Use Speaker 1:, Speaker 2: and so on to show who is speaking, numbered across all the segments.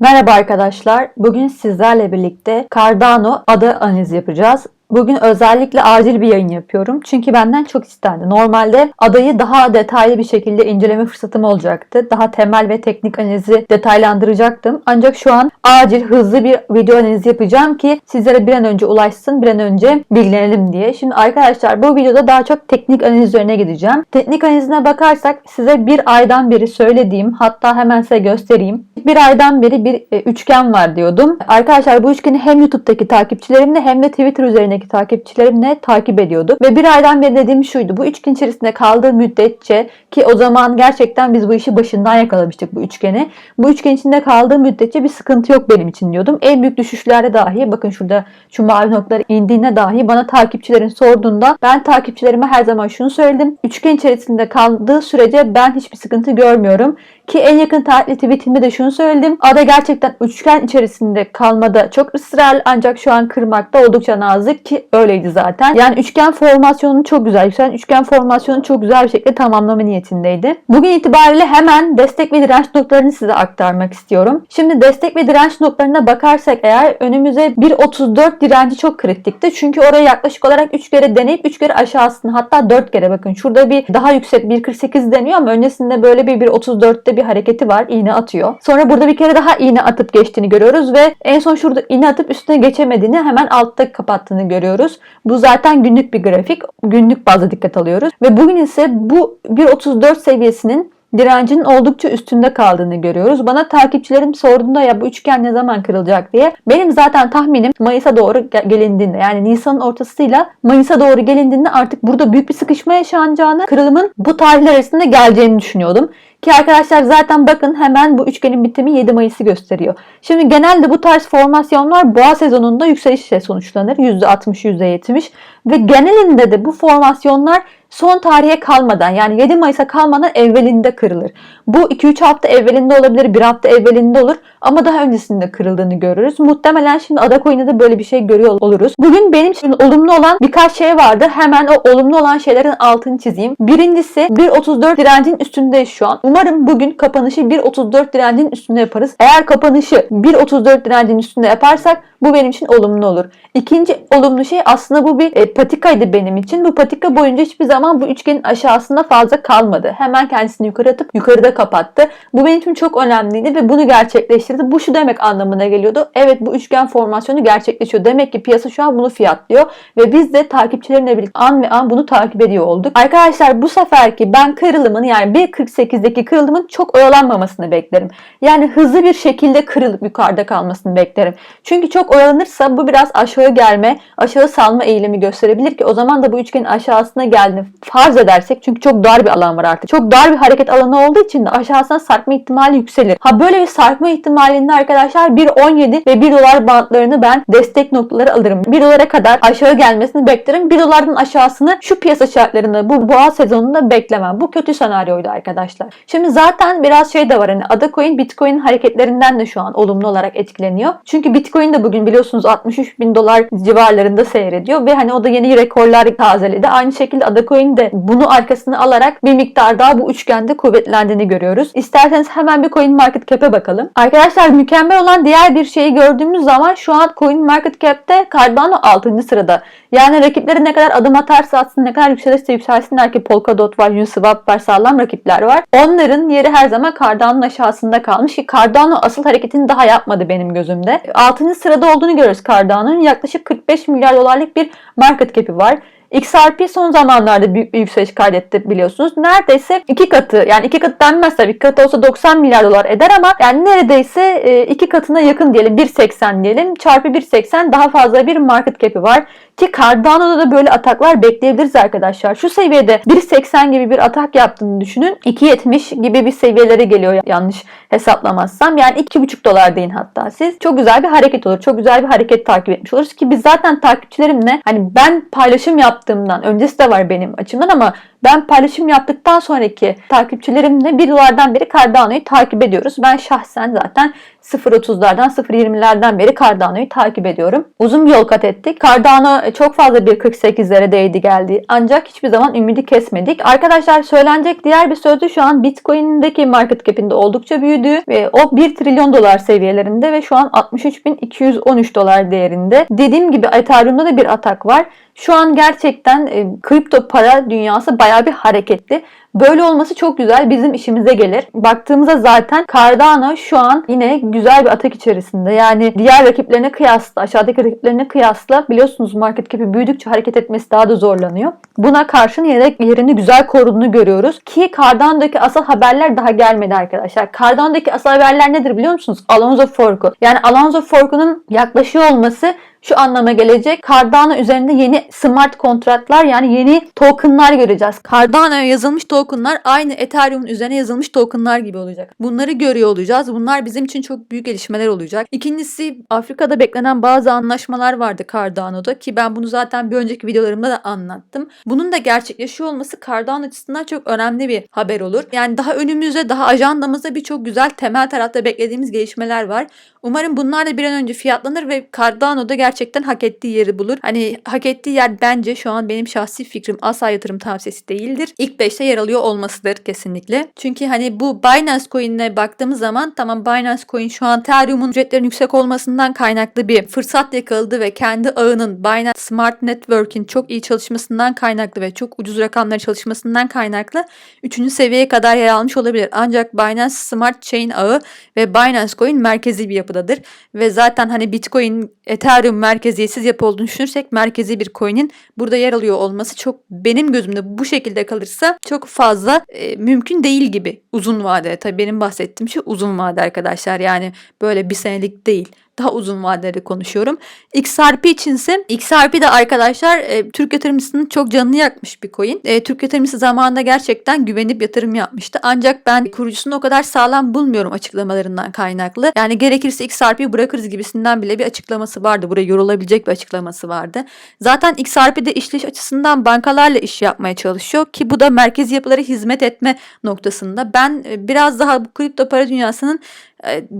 Speaker 1: Merhaba arkadaşlar. Bugün sizlerle birlikte Cardano ada analizi yapacağız. Bugün özellikle acil bir yayın yapıyorum. Çünkü benden çok istendi. Normalde adayı daha detaylı bir şekilde inceleme fırsatım olacaktı. Daha temel ve teknik analizi detaylandıracaktım. Ancak şu an acil hızlı bir video analizi yapacağım ki sizlere bir an önce ulaşsın, bir an önce bilgilenelim diye. Şimdi arkadaşlar bu videoda daha çok teknik analiz üzerine gideceğim. Teknik analizine bakarsak size bir aydan beri söylediğim hatta hemen size göstereyim. Bir aydan beri bir e, üçgen var diyordum. Arkadaşlar bu üçgeni hem YouTube'daki takipçilerimle hem de Twitter üzerindeki takipçilerimle takip ediyorduk. Ve bir aydan beri dediğim şuydu. Bu üçgen içerisinde kaldığı müddetçe ki o zaman gerçekten biz bu işi başından yakalamıştık bu üçgeni. Bu üçgen içinde kaldığı müddetçe bir sıkıntı yok benim için diyordum. En büyük düşüşlerde dahi bakın şurada şu mavi noktaları indiğinde dahi bana takipçilerin sorduğunda ben takipçilerime her zaman şunu söyledim. Üçgen içerisinde kaldığı sürece ben hiçbir sıkıntı görmüyorum. Ki en yakın tarihli tweetimde de şunu söyledim. Ada gerçekten üçgen içerisinde kalmada çok ısrarlı ancak şu an kırmakta oldukça nazik ki öyleydi zaten. Yani üçgen formasyonu çok güzel. Yükselen üçgen formasyonu çok güzel bir şekilde tamamlama niyetindeydi. Bugün itibariyle hemen destek ve direnç noktalarını size aktarmak istiyorum. Şimdi destek ve direnç noktalarına bakarsak eğer önümüze 1.34 direnci çok kritikti. Çünkü oraya yaklaşık olarak 3 kere deneyip 3 kere aşağısını hatta 4 kere bakın. Şurada bir daha yüksek 1.48 deniyor ama öncesinde böyle bir 1.34'te bir hareketi var. iğne atıyor. Sonra burada bir kere daha iğne atıp geçtiğini görüyoruz ve en son şurada iğne atıp üstüne geçemediğini hemen altta kapattığını görüyoruz. Bu zaten günlük bir grafik. Günlük bazda dikkat alıyoruz. Ve bugün ise bu 1.34 seviyesinin direncinin oldukça üstünde kaldığını görüyoruz. Bana takipçilerim sorduğunda ya bu üçgen ne zaman kırılacak diye. Benim zaten tahminim Mayıs'a doğru ge- gelindiğinde yani Nisan'ın ortasıyla Mayıs'a doğru gelindiğinde artık burada büyük bir sıkışma yaşanacağını, kırılımın bu tarihler arasında geleceğini düşünüyordum. Ki arkadaşlar zaten bakın hemen bu üçgenin bitimi 7 Mayıs'ı gösteriyor. Şimdi genelde bu tarz formasyonlar boğa sezonunda yükselişle sonuçlanır. %60, %70 ve genelinde de bu formasyonlar son tarihe kalmadan yani 7 Mayıs'a kalmadan evvelinde kırılır. Bu 2-3 hafta evvelinde olabilir, 1 hafta evvelinde olur ama daha öncesinde kırıldığını görürüz. Muhtemelen şimdi Adacoin'de de böyle bir şey görüyor oluruz. Bugün benim için olumlu olan birkaç şey vardı. Hemen o olumlu olan şeylerin altını çizeyim. Birincisi 1.34 direncin üstündeyiz şu an. Umarım bugün kapanışı 1.34 direncin üstünde yaparız. Eğer kapanışı 1.34 direncin üstünde yaparsak bu benim için olumlu olur. İkinci olumlu şey aslında bu bir e, patikaydı benim için. Bu patika boyunca hiçbir zaman bu üçgenin aşağısında fazla kalmadı. Hemen kendisini yukarı atıp yukarıda kapattı. Bu benim için çok önemliydi ve bunu gerçekleştirdi. Bu şu demek anlamına geliyordu. Evet bu üçgen formasyonu gerçekleşiyor. Demek ki piyasa şu an bunu fiyatlıyor ve biz de takipçilerimle birlikte an ve an bunu takip ediyor olduk. Arkadaşlar bu seferki ben kırılımın yani 1.48'deki kırılımın çok oyalanmamasını beklerim. Yani hızlı bir şekilde kırılıp yukarıda kalmasını beklerim. Çünkü çok oyalanırsa bu biraz aşağı gelme, aşağı salma eğilimi gösterebilir ki o zaman da bu üçgenin aşağısına geldiğini farz edersek çünkü çok dar bir alan var artık. Çok dar bir hareket alanı olduğu için de aşağısına sarkma ihtimali yükselir. Ha böyle bir sarkma ihtimalinde arkadaşlar 1.17 ve 1 dolar bantlarını ben destek noktaları alırım. 1 dolara kadar aşağı gelmesini beklerim. 1 dolardan aşağısını şu piyasa şartlarında bu boğa sezonunda beklemem. Bu kötü senaryoydu arkadaşlar. Şimdi zaten biraz şey de var hani Adacoin Bitcoin hareketlerinden de şu an olumlu olarak etkileniyor. Çünkü Bitcoin de bugün biliyorsunuz 63 bin dolar civarlarında seyrediyor ve hani o da yeni rekorlar tazeledi. Aynı şekilde Adacoin de bunu arkasına alarak bir miktar daha bu üçgende kuvvetlendiğini görüyoruz. İsterseniz hemen bir Coin Market Cap'e bakalım. Arkadaşlar mükemmel olan diğer bir şeyi gördüğümüz zaman şu an Coin Market Cap'te Cardano 6. sırada. Yani rakipleri ne kadar adım atarsa atsın, ne kadar yükselirse yükselsinler ki Polkadot var, Uniswap var, sağlam rakipler var. Onların yeri her zaman Cardano'nun aşağısında kalmış ki Cardano asıl hareketini daha yapmadı benim gözümde. 6. sırada olduğunu görüyoruz Cardano'nun. Yaklaşık 45 milyar dolarlık bir market cap'i var. XRP son zamanlarda büyük bir yükseliş kaydetti biliyorsunuz. Neredeyse iki katı yani iki katı denmez tabii. Katı olsa 90 milyar dolar eder ama yani neredeyse e, iki katına yakın diyelim 1.80 diyelim. Çarpı 1.80 daha fazla bir market cap'i var. Ki Cardano'da da böyle ataklar bekleyebiliriz arkadaşlar. Şu seviyede 1.80 gibi bir atak yaptığını düşünün. 2.70 gibi bir seviyelere geliyor yanlış hesaplamazsam. Yani 2.5 dolar deyin hatta siz. Çok güzel bir hareket olur. Çok güzel bir hareket takip etmiş oluruz ki biz zaten takipçilerimle hani ben paylaşım yaptığımdan öncesi de var benim açımdan ama ben paylaşım yaptıktan sonraki takipçilerimle bir dolardan beri Cardano'yu takip ediyoruz. Ben şahsen zaten 0.30'lardan 0.20'lerden beri Cardano'yu takip ediyorum. Uzun bir yol kat ettik. Cardano çok fazla 1.48'lere değdi geldi. Ancak hiçbir zaman ümidi kesmedik. Arkadaşlar söylenecek diğer bir sözü şu an Bitcoin'deki market cap'inde oldukça büyüdü ve o 1 trilyon dolar seviyelerinde ve şu an 63.213 dolar değerinde. Dediğim gibi Ethereum'da da bir atak var. Şu an gerçekten e, kripto para dünyası bayağı bir hareketli. Böyle olması çok güzel. Bizim işimize gelir. Baktığımızda zaten Cardano şu an yine güzel bir atak içerisinde. Yani diğer rakiplerine kıyasla, aşağıdaki rakiplerine kıyasla biliyorsunuz market cap'i büyüdükçe hareket etmesi daha da zorlanıyor. Buna karşın yine yerini güzel koruduğunu görüyoruz. Ki Cardano'daki asıl haberler daha gelmedi arkadaşlar. Cardano'daki asıl haberler nedir biliyor musunuz? Alonso Fork'u. Yani Alonso Fork'unun yaklaşıyor olması şu anlama gelecek. Cardano üzerinde yeni smart kontratlar yani yeni tokenlar göreceğiz. Cardano'ya yazılmış tokenlar aynı Ethereum'un üzerine yazılmış tokenlar gibi olacak. Bunları görüyor olacağız. Bunlar bizim için çok büyük gelişmeler olacak. İkincisi Afrika'da beklenen bazı anlaşmalar vardı Cardano'da ki ben bunu zaten bir önceki videolarımda da anlattım. Bunun da gerçekleşiyor olması Cardano açısından çok önemli bir haber olur. Yani daha önümüzde daha ajandamızda birçok güzel temel tarafta beklediğimiz gelişmeler var. Umarım bunlar da bir an önce fiyatlanır ve Cardano'da gerçekten hak ettiği yeri bulur. Hani hak ettiği yer bence şu an benim şahsi fikrim asla yatırım tavsiyesi değildir. İlk 5'te yer alıyor olmasıdır kesinlikle. Çünkü hani bu Binance Coin'e baktığımız zaman tamam Binance Coin şu an Ethereum'un ücretlerinin yüksek olmasından kaynaklı bir fırsat yakaladı ve kendi ağının Binance Smart Network'in çok iyi çalışmasından kaynaklı ve çok ucuz rakamları çalışmasından kaynaklı 3. seviyeye kadar yer almış olabilir. Ancak Binance Smart Chain ağı ve Binance Coin merkezi bir yapıdadır. Ve zaten hani Bitcoin, Ethereum merkeziyetsiz yapı olduğunu düşünürsek merkezi bir coin'in burada yer alıyor olması çok benim gözümde bu şekilde kalırsa çok fazla e, mümkün değil gibi uzun vade. Tabii benim bahsettiğim şey uzun vade arkadaşlar. Yani böyle bir senelik değil daha uzun vadeli konuşuyorum. XRP içinse XRP de arkadaşlar e, Türk yatırımcısının çok canını yakmış bir coin. E, Türk yatırımcısı zamanında gerçekten güvenip yatırım yapmıştı. Ancak ben kurucusunu o kadar sağlam bulmuyorum açıklamalarından kaynaklı. Yani gerekirse XRP'yi bırakırız gibisinden bile bir açıklaması vardı. Buraya yorulabilecek bir açıklaması vardı. Zaten XRP de işleyiş açısından bankalarla iş yapmaya çalışıyor ki bu da merkezi yapılara hizmet etme noktasında. Ben e, biraz daha bu kripto para dünyasının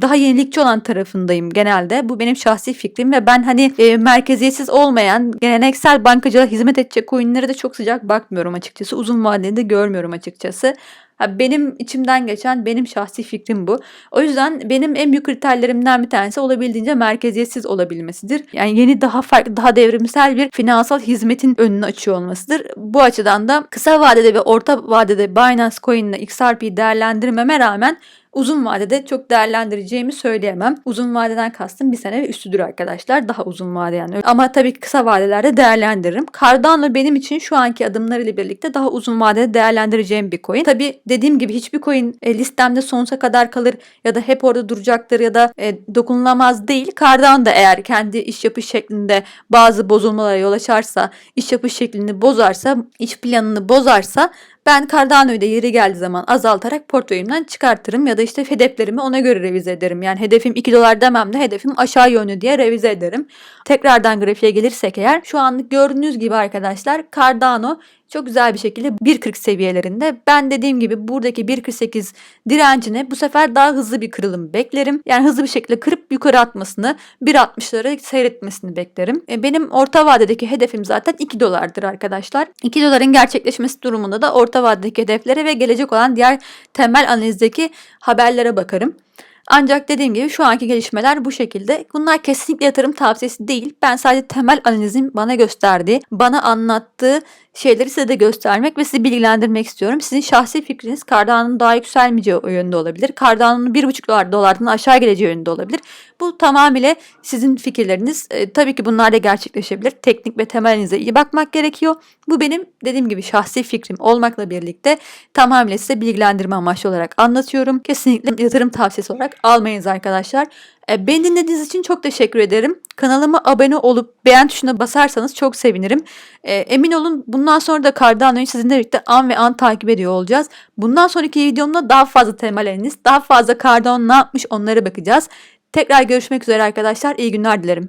Speaker 1: daha yenilikçi olan tarafındayım genelde. Bu benim şahsi fikrim ve ben hani e, merkeziyetsiz olmayan geleneksel bankacılığa hizmet edecek coinlere de çok sıcak bakmıyorum açıkçası. Uzun vadeli de görmüyorum açıkçası. Ha, benim içimden geçen benim şahsi fikrim bu. O yüzden benim en büyük kriterlerimden bir tanesi olabildiğince merkeziyetsiz olabilmesidir. Yani yeni daha farklı, daha devrimsel bir finansal hizmetin önünü açıyor olmasıdır. Bu açıdan da kısa vadede ve orta vadede Binance Coin ile değerlendirmeme rağmen uzun vadede çok değerlendireceğimi söyleyemem. Uzun vadeden kastım bir sene ve üstüdür arkadaşlar. Daha uzun vade yani. Ama tabii kısa vadelerde değerlendiririm. Cardano benim için şu anki adımlarıyla birlikte daha uzun vadede değerlendireceğim bir coin. Tabii dediğim gibi hiçbir coin e, listemde sonsuza kadar kalır ya da hep orada duracaktır ya da e, dokunulamaz değil. Cardano da eğer kendi iş yapış şeklinde bazı bozulmalara yol açarsa, iş yapış şeklini bozarsa, iş planını bozarsa ben Cardano'yu da yeri geldiği zaman azaltarak portföyümden çıkartırım ya da işte hedeflerimi ona göre revize ederim. Yani hedefim 2 dolar demem de hedefim aşağı yönlü diye revize ederim. Tekrardan grafiğe gelirsek eğer şu anlık gördüğünüz gibi arkadaşlar Cardano çok güzel bir şekilde 1.40 seviyelerinde. Ben dediğim gibi buradaki 1.48 direncine bu sefer daha hızlı bir kırılım beklerim. Yani hızlı bir şekilde kırıp yukarı atmasını 1.60'lara seyretmesini beklerim. E, benim orta vadedeki hedefim zaten 2 dolardır arkadaşlar. 2 doların gerçekleşmesi durumunda da orta vadedeki hedeflere ve gelecek olan diğer temel analizdeki haberlere bakarım. Ancak dediğim gibi şu anki gelişmeler bu şekilde. Bunlar kesinlikle yatırım tavsiyesi değil. Ben sadece temel analizin bana gösterdiği, bana anlattığı şeyleri size de göstermek ve sizi bilgilendirmek istiyorum. Sizin şahsi fikriniz Cardano'nun daha yükselmeyeceği o yönde olabilir. Cardano'nun 1,5 dolar, dolardan aşağı geleceği yönünde olabilir. Bu tamamıyla sizin fikirleriniz. E, tabii ki bunlar da gerçekleşebilir. Teknik ve temelinize iyi bakmak gerekiyor. Bu benim dediğim gibi şahsi fikrim olmakla birlikte tamamıyla size bilgilendirme amaçlı olarak anlatıyorum. Kesinlikle yatırım tavsiyesi olarak almayınız arkadaşlar. E, beni dinlediğiniz için çok teşekkür ederim. Kanalıma abone olup beğen tuşuna basarsanız çok sevinirim. E, emin olun bundan sonra da Cardano'yu sizinle birlikte an ve an takip ediyor olacağız. Bundan sonraki videomda daha fazla temel analiz, daha fazla Cardano ne yapmış onlara bakacağız. Tekrar görüşmek üzere arkadaşlar. İyi günler dilerim.